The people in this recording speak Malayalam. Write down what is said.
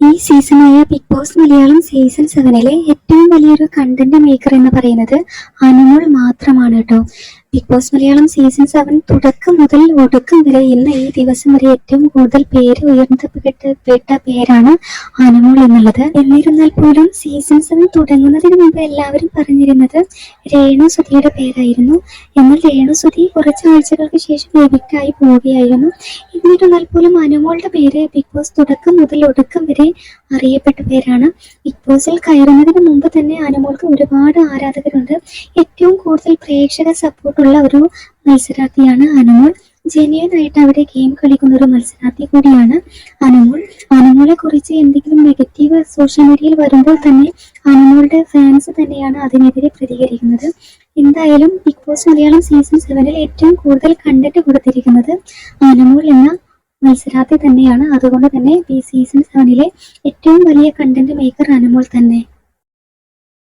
ഈ സീസണായ ബിഗ് ബോസ് മലയാളം സീസൺ സെവനിലെ ഏറ്റവും വലിയൊരു കണ്ടന്റ് മേക്കർ എന്ന് പറയുന്നത് അനുമോൾ മാത്രമാണ് കേട്ടോ. Bigg Boss Malayalam season seven തുടക്കം മുതൽ ഒടുക്കം വരെ ഇന്ന് ഈ ദിവസം വരെ ഏറ്റവും കൂടുതൽ പേര് ഉയർന്നപ്പെട്ട പെട്ട പേരാണ് അനുമോൾ എന്നുള്ളത്. എന്നിരുന്നാൽ പോലും സീസൺ സെവൻ തുടങ്ങുന്നതിന് മുമ്പ് എല്ലാവരും പറഞ്ഞിരുന്നത് രേണു സുധിയുടെ പേരായിരുന്നു. എന്നാൽ രേണു സുധി കുറച്ച് ആഴ്ചകൾക്ക് ശേഷം എവിക്റ്റായി പോവുകയായിരുന്നു. എന്നിരുന്നാൽ പോലും അനുമോളുടെ പേര് ബിഗ് ബോസ് തുടക്കം മുതൽ ഒടുക്കം വരെ അറിയപ്പെട്ട പേരാണ്. ബിഗ് ബോസിൽ കയറുന്നതിന് മുമ്പ് തന്നെ അനുമോൾക്ക് ഒരുപാട് ആരാധകരുണ്ട്. ഏറ്റവും കൂടുതൽ പ്രേക്ഷക സപ്പോർട്ടുള്ള ഒരു മത്സരാർത്ഥിയാണ് അനുമോൾ. ജെന്യൻ ആയിട്ട് അവിടെ ഗെയിം കളിക്കുന്ന ഒരു മത്സരാർത്ഥി കൂടിയാണ് അനുമോൾ. അനുമോളെ കുറിച്ച് എന്തെങ്കിലും നെഗറ്റീവ് സോഷ്യൽ മീഡിയയിൽ വരുമ്പോൾ തന്നെ അനുമോളുടെ ഫാൻസ് തന്നെയാണ് അതിനെതിരെ പ്രതികരിക്കുന്നത്. എന്തായാലും ബിഗ് ബോസ് മലയാളം സീസൺ സെവനിൽ ഏറ്റവും കൂടുതൽ കണ്ടന്റ് കൊടുത്തിരിക്കുന്നത് അനുമോൾ എന്ന മത്സരാർത്ഥി തന്നെയാണ്. അതുകൊണ്ട് തന്നെ ഈ സീസൺ സെവനിലെ ഏറ്റവും വലിയ കണ്ടന്റ് മേക്കർ അനുമോൾ തന്നെ.